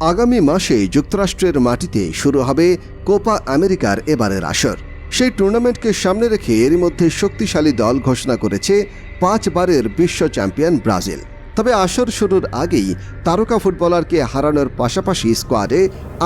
আগামী মাসে যুক্তরাষ্ট্রের মাটিতে শুরু হবে কোপা আমেরিকার এবারের আসর। সেই টুর্নামেন্টকে সামনে রেখে এরই মধ্যে শক্তিশালী দল ঘোষণা করেছে পাঁচবারের বিশ্ব চ্যাম্পিয়ন ব্রাজিল। তবে আসর শুরুর আগেই তারকা ফুটবলারকে হারানোর পাশাপাশি স্কোয়াডে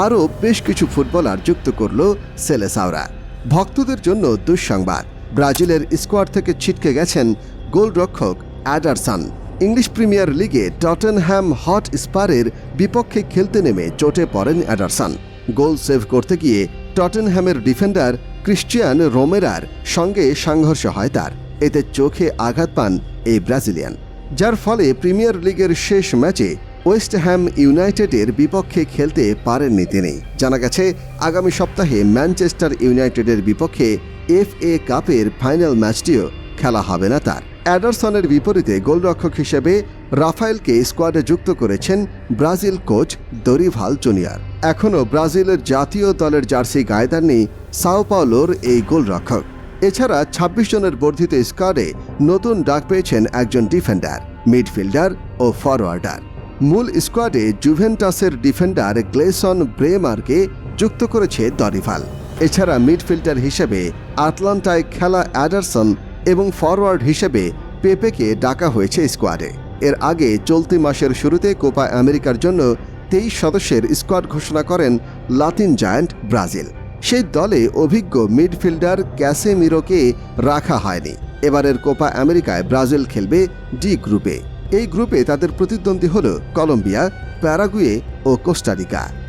আরও বেশ কিছু ফুটবলার যুক্ত করল সেলেসাওরা। ভক্তদের জন্য দুঃসংবাদ, ব্রাজিলের স্কোয়াড থেকে ছিটকে গেছেন গোলরক্ষক অ্যাডারসন। ইংলিশ প্রিমিয়ার লিগে টটেনহ্যাম হট স্পারের বিপক্ষে খেলতে নেমে চোটে পড়েন অ্যাডারসন। গোল সেভ করতে গিয়ে টটেনহ্যামের ডিফেন্ডার ক্রিশ্চিয়ান রোমেরার সঙ্গে সংঘর্ষ হয় তার। এতে চোখে আঘাত পান এই ব্রাজিলিয়ান। যার ফলে প্রিমিয়ার লিগের শেষ ম্যাচে ওয়েস্ট হ্যাম ইউনাইটেডের বিপক্ষে খেলতে পারেননি তিনি। জানা গেছে, আগামী সপ্তাহে ম্যানচেস্টার ইউনাইটেডের বিপক্ষে এফ এ কাপের ফাইনাল ম্যাচটিও খেলা হবে না তার। অ্যাডারসনের বিপরীতে গোলরক্ষক হিসেবে রাফায়েলকে স্কোয়াডে যুক্ত করেছেন ব্রাজিল কোচ দরিভাল জুনিয়র। এখনও ব্রাজিলের জাতীয় দলের জার্সি গায়ে দেননি সাও পাওলোর এই গোলরক্ষক। এছাড়া ২৬ জনের বর্ধিত স্কোয়াডে নতুন ডাক পেয়েছেন একজন ডিফেন্ডার, মিডফিল্ডার ও ফরওয়ার্ডার। মূল স্কোয়াডে জুভেন্টাসের ডিফেন্ডার গ্লেসন ব্রেমারকে যুক্ত করেছে দরিভাল। এছাড়া মিডফিল্ডার হিসেবে আটলান্টায় খেলা অ্যাডারসন এবং ফরওয়ার্ড হিসেবে পেপেকে ডাকা হয়েছে স্কোয়াডে। এর আগে চলতি মাসের শুরুতে কোপা আমেরিকার জন্য তেইশ সদস্যের স্কোয়াড ঘোষণা করেন লাতিন জায়ান্ট ব্রাজিল। সেই দলে অভিজ্ঞ মিডফিল্ডার ক্যাসেমিরোকে রাখা হয়নি। এবারের কোপা আমেরিকায় ব্রাজিল খেলবে ডি গ্রুপে। এই গ্রুপে তাদের প্রতিদ্বন্দ্বী হল কলম্বিয়া, প্যারাগুয়ে ও কোস্টারিকা।